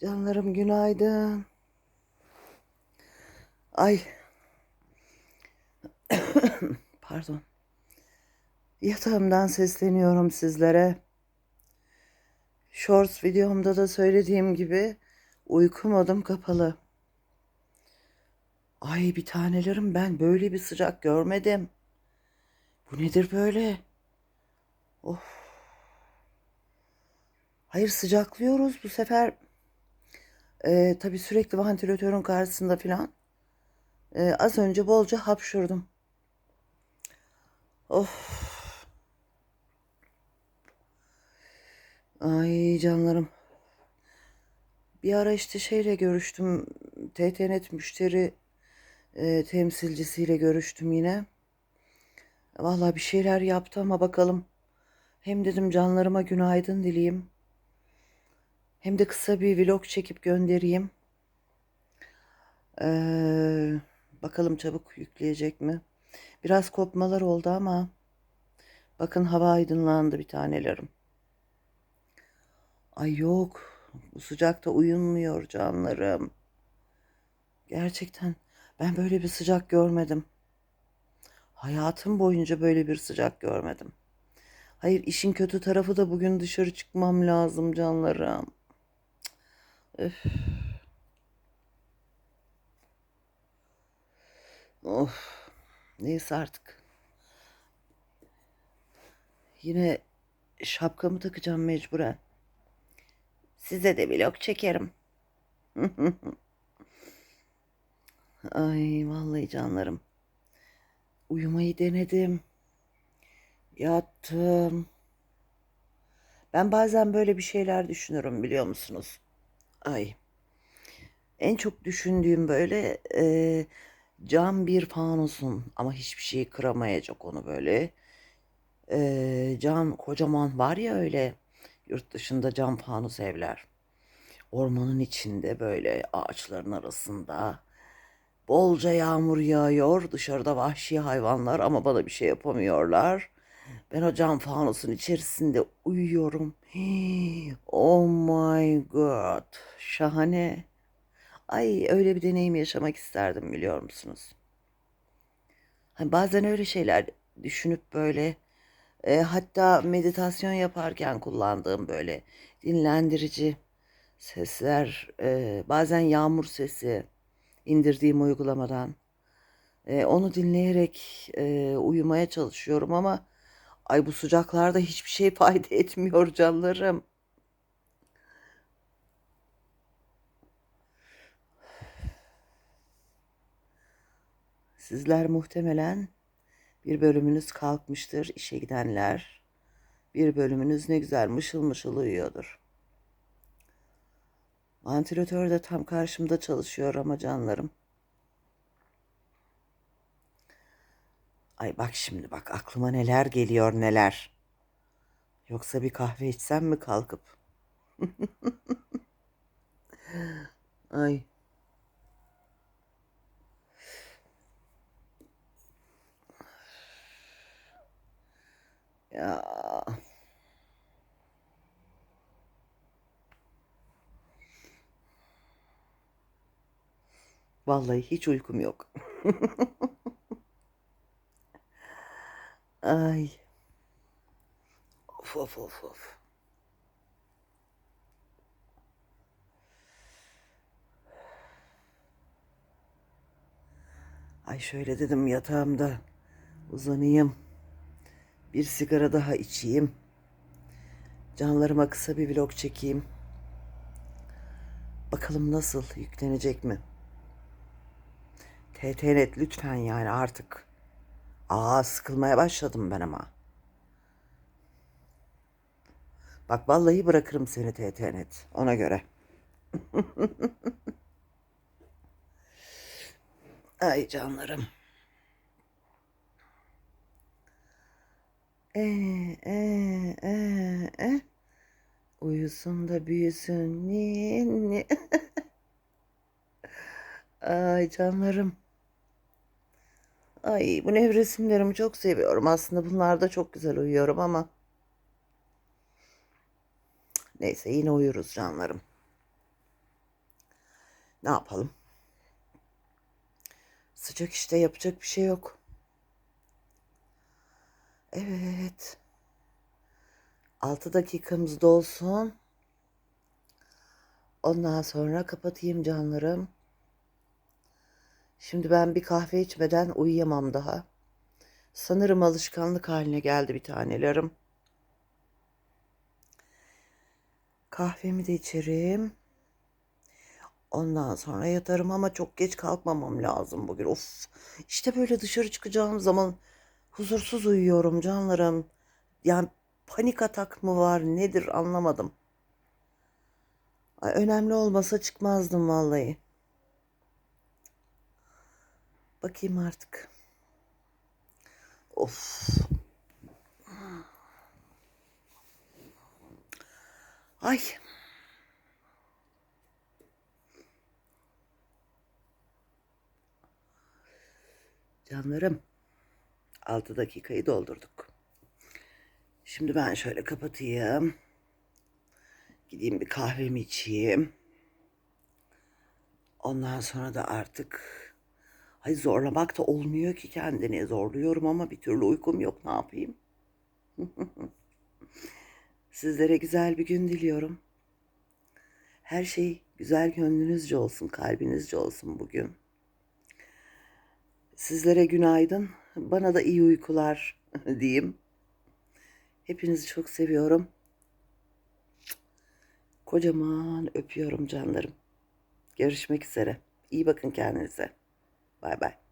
Canlarım günaydın. Ay. Pardon. Yatağımdan sesleniyorum sizlere. Shorts videomda da söylediğim gibi uyku modum kapalı. Ay bir tanelerim ben böyle bir sıcak görmedim. Bu nedir böyle? Of. Hayır sıcaklıyoruz bu sefer. Ee, tabii sürekli vantilatörün karşısında filan. Ee, az önce bolca hapşurdum. Of. Ay canlarım. Bir ara işte şeyle görüştüm. TTNet müşteri e, temsilcisiyle görüştüm yine. Vallahi bir şeyler yaptı ama bakalım. Hem dedim canlarıma günaydın dileyim. Hem de kısa bir vlog çekip göndereyim. Ee, bakalım çabuk yükleyecek mi? Biraz kopmalar oldu ama bakın hava aydınlandı bir tanelerim. Ay yok. Bu sıcakta uyunmuyor canlarım. Gerçekten ben böyle bir sıcak görmedim. Hayatım boyunca böyle bir sıcak görmedim. Hayır işin kötü tarafı da bugün dışarı çıkmam lazım canlarım. Öf. Of. Neyse artık. Yine şapkamı takacağım mecburen. Size de vlog çekerim. Ay vallahi canlarım. Uyumayı denedim. Yattım. Ben bazen böyle bir şeyler düşünürüm biliyor musunuz? Ay. En çok düşündüğüm böyle e, cam bir fanusun ama hiçbir şeyi kıramayacak onu böyle. E, cam kocaman var ya öyle yurt dışında cam fanus evler. Ormanın içinde böyle ağaçların arasında bolca yağmur yağıyor. Dışarıda vahşi hayvanlar ama bana bir şey yapamıyorlar. Ben o cam fanusun içerisinde uyuyorum. Oh my god. Şahane. Ay öyle bir deneyim yaşamak isterdim biliyor musunuz? Hani bazen öyle şeyler düşünüp böyle e, hatta meditasyon yaparken kullandığım böyle dinlendirici sesler, e, bazen yağmur sesi indirdiğim uygulamadan e, onu dinleyerek e, uyumaya çalışıyorum ama ay bu sıcaklarda hiçbir şey fayda etmiyor canlarım. Sizler muhtemelen bir bölümünüz kalkmıştır işe gidenler. Bir bölümünüz ne güzel mışıl mışıl uyuyordur. Vantilatör de tam karşımda çalışıyor ama canlarım. Ay bak şimdi bak aklıma neler geliyor neler. Yoksa bir kahve içsem mi kalkıp? Ay. Ya. Vallahi hiç uykum yok. Ay. Of of of of. Ay şöyle dedim yatağımda uzanayım. Bir sigara daha içeyim. Canlarıma kısa bir vlog çekeyim. Bakalım nasıl yüklenecek mi? TTNet lütfen yani artık. Aa sıkılmaya başladım ben ama. Bak vallahi bırakırım seni TTNet ona göre. Ay canlarım. E e e e. Uyusun da büyüsün. Ninni. Ay canlarım. Ay bu nevresimlerimi çok seviyorum. Aslında bunlarda çok güzel uyuyorum ama. Neyse yine uyuruz canlarım. Ne yapalım? Sıcak işte yapacak bir şey yok. Evet. 6 dakikamız dolsun. Ondan sonra kapatayım canlarım. Şimdi ben bir kahve içmeden uyuyamam daha. Sanırım alışkanlık haline geldi bir tanelerim. Kahvemi de içerim. Ondan sonra yatarım ama çok geç kalkmamam lazım bugün. Of. İşte böyle dışarı çıkacağım zaman huzursuz uyuyorum canlarım. Yani panik atak mı var nedir anlamadım. Ay, önemli olmasa çıkmazdım vallahi. Bakayım artık. Of. Ay. Canlarım. 6 dakikayı doldurduk. Şimdi ben şöyle kapatayım. Gideyim bir kahvemi içeyim. Ondan sonra da artık ay zorlamak da olmuyor ki kendini zorluyorum ama bir türlü uykum yok ne yapayım? Sizlere güzel bir gün diliyorum. Her şey güzel gönlünüzce olsun, kalbinizce olsun bugün. Sizlere günaydın, bana da iyi uykular diyeyim. Hepinizi çok seviyorum. Kocaman öpüyorum canlarım. Görüşmek üzere. İyi bakın kendinize. Bye bye.